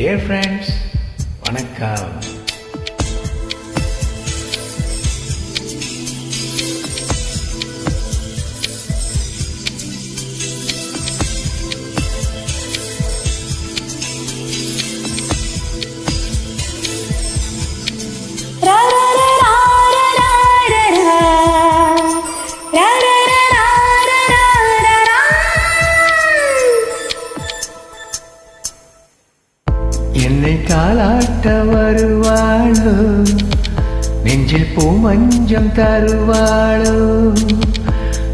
Dear friends வணக்கம். என்னை காலாட்ட வருவாளோ? நெஞ்சில் பூ மஞ்சம் தருவாளோ?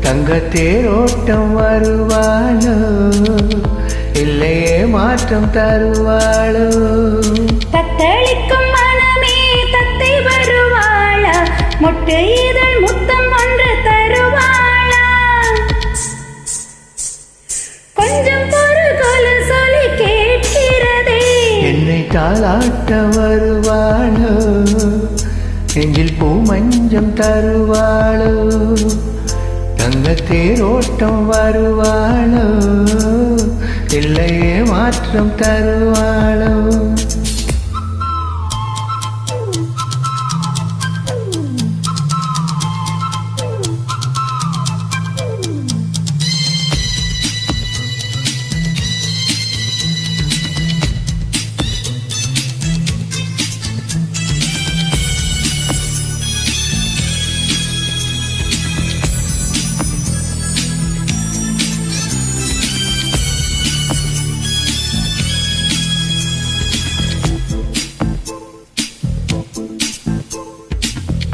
தங்க தேரோட்டம் வருவாளோ? இல்லையே மாற்றம் தருவாளோ? தத்தளிக்கும் மனமே தத்தை வருவாளா? முட்டை இதழ் முத்தம் ஒன்று என்னை தாளாட்ட வருவாளோ? நெஞ்சில் பூ மஞ்சம் தருவாளோ? தங்க தேரோட்டம் வருவாளோ? இல்லையே மாற்றம் தருவாளோ?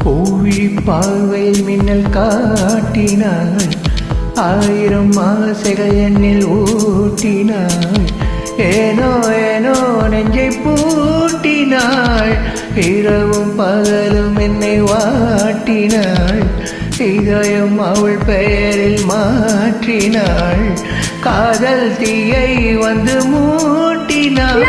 பூவி பார்வை மின்னல் காட்டினாள். ஆயிரம் ஆசைகள் என்னில் ஊட்டினாள். ஏனோ ஏனோ நெஞ்சை பூட்டினாள். இரவும் பகலும் என்னை வாட்டினாள். இதயம் அவள் பெயரில் மாற்றினாள். காதல் தீயை வந்து மூட்டினாள்.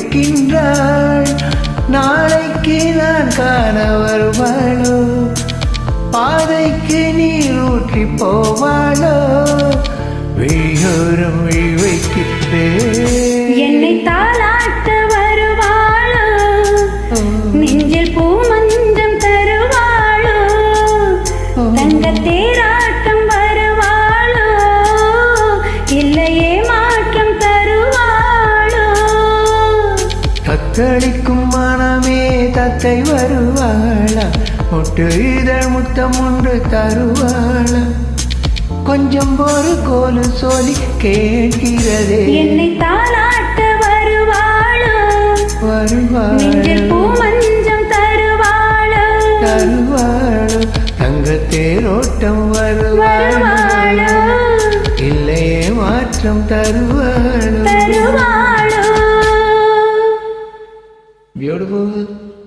இருக்கின்றாள் நாளைக்கு நான் காண வருவாளோ பாதைக்கு நீர் ஊற்றி போவாளோ. விழியோரம் விழி என்னை தாளாட்ட வருவாளோ. நெஞ்சில் பூமஞ்சம் தருவாளோ. தங்க தேராட்ட தத்தளிக்கும் மனமே தத்தை வருவாளா. முட்டு இதழ் முத்தம் ஒன்று தருவாளா. கொஞ்சம் ஒரு கோலு சொல்லி கேட்கிறதே. என்னை தாளாட்ட வருவாளோ. வருவாள். மஞ்சம் தருவாளோ. தருவாள். தங்க தேரோட்டம் வருவாள். இல்லையே மாற்றம் தருவாளோ Allah'ın